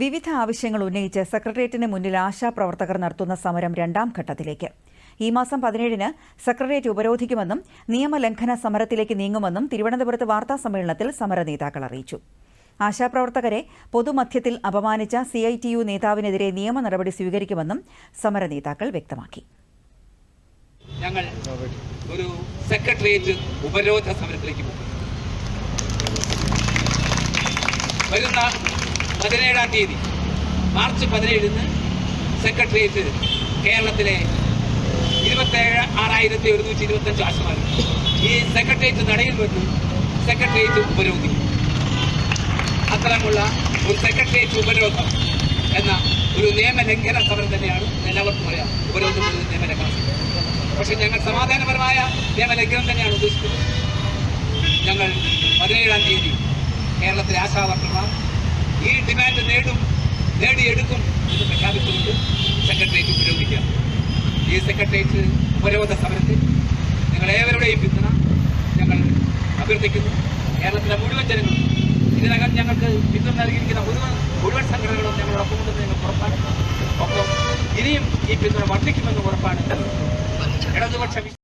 വിവിധ ആവശ്യങ്ങൾ ഉന്നയിച്ച് സെക്രട്ടേറിയറ്റിന് മുന്നിൽ ആശാപ്രവർത്തകർ നടത്തുന്ന സമരം രണ്ടാം ഘട്ടത്തിലേക്ക്. ഈ മാസം പതിനേഴിന് സെക്രട്ടേറിയറ്റ് ഉപരോധിക്കുമെന്നും നിയമലംഘന സമരത്തിലേക്ക് നീങ്ങുമെന്നും തിരുവനന്തപുരത്ത് വാർത്താ സമ്മേളനത്തിൽ സമര നേതാക്കൾ അറിയിച്ചു. ആശാപ്രവർത്തകരെ പൊതുമധ്യത്തിൽ അപമാനിച്ച സി ഐ ടി യു നേതാവിനെതിരെ നിയമ നടപടി സ്വീകരിക്കുമെന്നും സമര നേതാക്കൾ വ്യക്തമാക്കി. ഞങ്ങൾ ഒരു സെക്രട്ടേറിയറ്റ് ഉപരോധ സമരത്തിലേക്ക് പോകും പതിനേഴാം തീയതി മാർച്ച് പതിനേഴിന് സെക്രട്ടേറിയറ്റ് കേരളത്തിലെ ഇരുപത്തേഴ് ആറായിരത്തി ഒരുന്നൂറ്റി ഇരുപത്തഞ്ച് ആശമാർ ഈ സെക്രട്ടേറിയറ്റ് നടയിൽ വന്ന് സെക്രട്ടേറിയറ്റ് ഉപരോധിക്കും. അത്തരമുള്ള ഒരു സെക്രട്ടേറിയറ്റ് ഉപരോധം എന്ന ഒരു നിയമലംഘന സമരം തന്നെയാണ് എല്ലാവർക്കും അറിയാം. ഉപരോധം എന്നത് നിയമലംഘന സമരം പക്ഷെ ഞങ്ങൾ സമാധാനപരമായ നിയമലംഘനം തന്നെയാണ് ഉദ്ദേശിക്കുന്നത്. ഞങ്ങൾ പതിനേഴാം തീയതി കേരളത്തിലെ ആശാവർക്കർമാർ നേടിയെടുക്കും എന്ന് പ്രഖ്യാപിച്ചുകൊണ്ട് സെക്രട്ടേറിയറ്റ് ഉപരോധിക്കുക ഈ സെക്രട്ടേറിയറ്റ് ഉപരോധ സമരത്തിൽ നിങ്ങളേവരുടെയും പിന്തുണ ഞങ്ങൾ അഭ്യർത്ഥിക്കുന്നു. കേരളത്തിലെ മുഴുവൻ ജനങ്ങളും ഇതിനകം ഞങ്ങൾക്ക് പിന്തുണ നൽകിയിരിക്കുന്ന മുഴുവൻ മുഴുവൻ സംഘടനകളും ഞങ്ങളോടൊപ്പം ഉണ്ടെന്ന് ഞങ്ങൾ ഉറപ്പാണ് ഒപ്പം ഇനിയും ഈ പിന്തുണ വർദ്ധിക്കുമെന്ന് ഉറപ്പാണ്. ഇടതുപക്ഷ